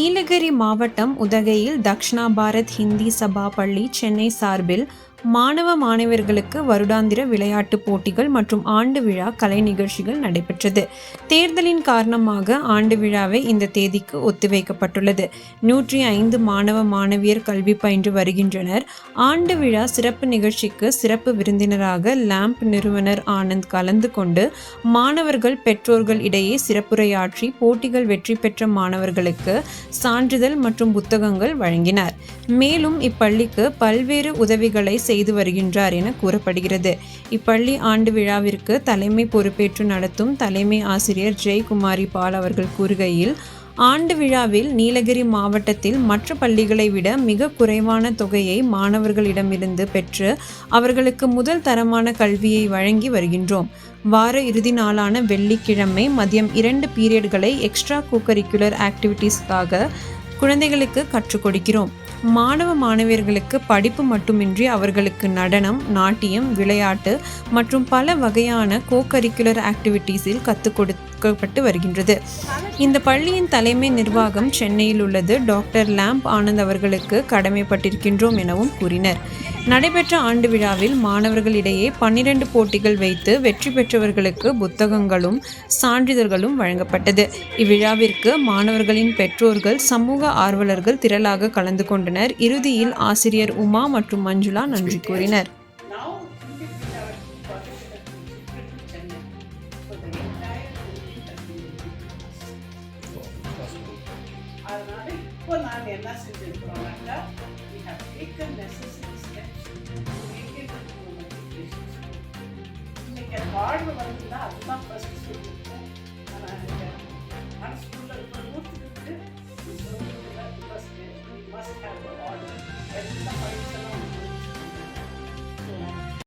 நீலகிரி மாவட்டம் உதகையில் தக்ஷணா பாரத் ஹிந்தி சபா பள்ளி சென்னை சார்பில் மாணவ மாணவர்களுக்கு வருடாந்திர விளையாட்டுப் போட்டிகள் மற்றும் ஆண்டு விழா கலை நிகழ்ச்சிகள் நடைபெற்றது. தேர்தலின் காரணமாக ஆண்டு விழாவை இந்த தேதிக்கு ஒத்திவைக்கப்பட்டுள்ளது. நூற்றி ஐந்து மாணவ மாணவியர் கல்வி பயின்று வருகின்றனர். ஆண்டு விழா சிறப்பு நிகழ்ச்சிக்கு சிறப்பு விருந்தினராக லேம்ப் நிறுவனர் ஆனந்த் கலந்து கொண்டு மாணவர்கள் பெற்றோர்கள் இடையே சிறப்புரையாற்றி போட்டிகள் வெற்றி பெற்ற மாணவர்களுக்கு சான்றிதழ் மற்றும் புத்தகங்கள் வழங்கினார். மேலும் இப்பள்ளிக்கு பல்வேறு உதவிகளை செய்து வருகின்றார் என கூறப்படுகிறது. இப்பள்ளி ஆண்டு விழாவிற்கு தலைமை பொறுப்பேற்று நடத்தும் தலைமை ஆசிரியர் ஜெய்குமாரி பால் அவர்கள் கூறுகையில் ஆண்டு விழாவில் நீலகிரி மாவட்டத்தில் மற்ற பள்ளிகளை விட மிக குறைவான தொகையை மாணவர்களிடமிருந்து பெற்று அவர்களுக்கு முதல் தரமான கல்வியை வழங்கி வருகின்றோம். வார இறுதி நாளான வெள்ளிக்கிழமை மதியம் இரண்டு பீரியட்களை எக்ஸ்ட்ரா கோகரிக்குலர் ஆக்டிவிட்டீஸ்க்காக குழந்தைகளுக்கு கற்றுக் கொடுக்கிறோம். மாணவ மாணவியர்களுக்கு படிப்பு மட்டுமின்றி அவர்களுக்கு நடனம் நாட்டியம் விளையாட்டு மற்றும் பல வகையான கோ கரிக்குலர் ஆக்டிவிட்டீஸில் கற்றுக் கொடுக்கப்பட்டு வருகின்றது. இந்த பள்ளியின் தலைமை நிர்வாகம் சென்னையில் உள்ளது. டாக்டர் லேம்ப் ஆனந்த் அவர்களுக்கு கடமைப்பட்டிருக்கின்றோம் எனவும் கூறினர். நடைபெற்ற ஆண்டு விழாவில் மாணவர்களிடையே பன்னிரண்டு போட்டிகள் வைத்து வெற்றி பெற்றவர்களுக்கு புத்தகங்களும் சான்றிதழ்களும் வழங்கப்பட்டது. இவ்விழாவிற்கு மாணவர்களின் பெற்றோர்கள் சமூக ஆர்வலர்கள் திரளாக கலந்து கொண்டனர். இறுதியில் ஆசிரியர் உமா மற்றும் மஞ்சுளா நன்றி கூறினர். அதனால இப்போ நாங்கள் என்ன செஞ்சிருக்கிறோம்னாக்கா we have taken necessary steps to இன்னைக்கு அந்த வாழ்வு வந்துன்னா அதுதான் ஃபர்ஸ்ட் சொல்லியிருக்கேன் ஆனால் மனசுக்குள்ள ஸ்கூலில் இப்போ நூற்றுக்கு ஃபர்ஸ்ட் மஸ்ட் ஹேவ் ஆர்டர் எல்லாம் பயிற்சலும்